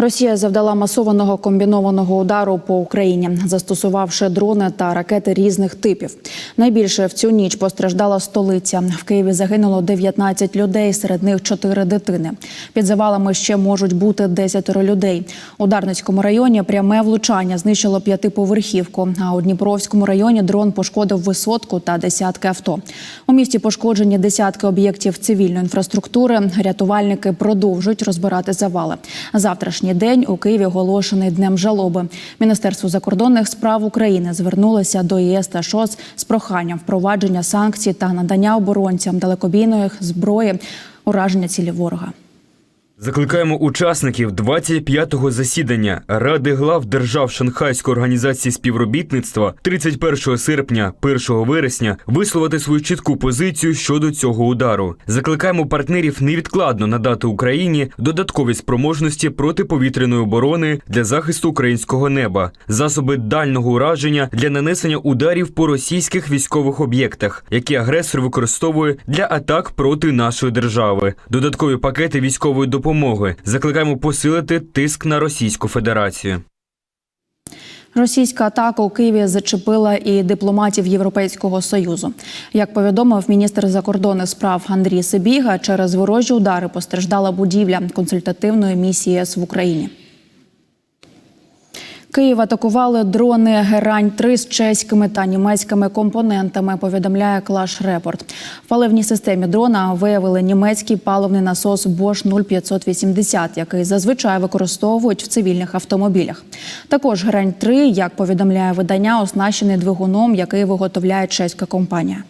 Росія завдала масованого комбінованого удару по Україні, застосувавши дрони та ракети різних типів. Найбільше в цю ніч постраждала столиця. В Києві загинуло 19 людей, серед них 4 дитини. Під завалами ще можуть бути 10 людей. У Дарницькому районі пряме влучання знищило п'ятиповерхівку. А у Дніпровському районі дрон пошкодив висотку та десятки авто. У місті пошкоджені десятки об'єктів цивільної інфраструктури. Рятувальники продовжують розбирати завали. Завтрашній день у Києві оголошений днем жалоби. Міністерство закордонних справ України звернулося до ЄС та ШОС з проханням впровадження санкцій та надання оборонцям далекобійної зброї ураження цілі ворога. Закликаємо учасників 25-го засідання Ради глав держав Шанхайської організації співробітництва 31 серпня, 1 вересня висловити свою чітку позицію щодо цього удару. Закликаємо партнерів невідкладно надати Україні додаткові спроможності протиповітряної оборони для захисту українського неба, засоби дальнього ураження для нанесення ударів по російських військових об'єктах, які агресор використовує для атак проти нашої держави, додаткові пакети військової допомоги. Закликаємо посилити тиск на Російську Федерацію. Російська атака у Києві зачепила і дипломатів Європейського союзу. Як повідомив міністр закордонних справ Андрій Сибіга, через ворожі удари постраждала будівля консультативної місії ЄС в Україні. Київ атакували дрони Герань 3 з чеськими та німецькими компонентами. Повідомляє Клаш Репорт. В паливній системі дрона виявили німецький паливний насос Bosch 0580, який зазвичай використовують в цивільних автомобілях. Також Герань 3 як повідомляє видання, оснащений двигуном, який виготовляє чеська компанія.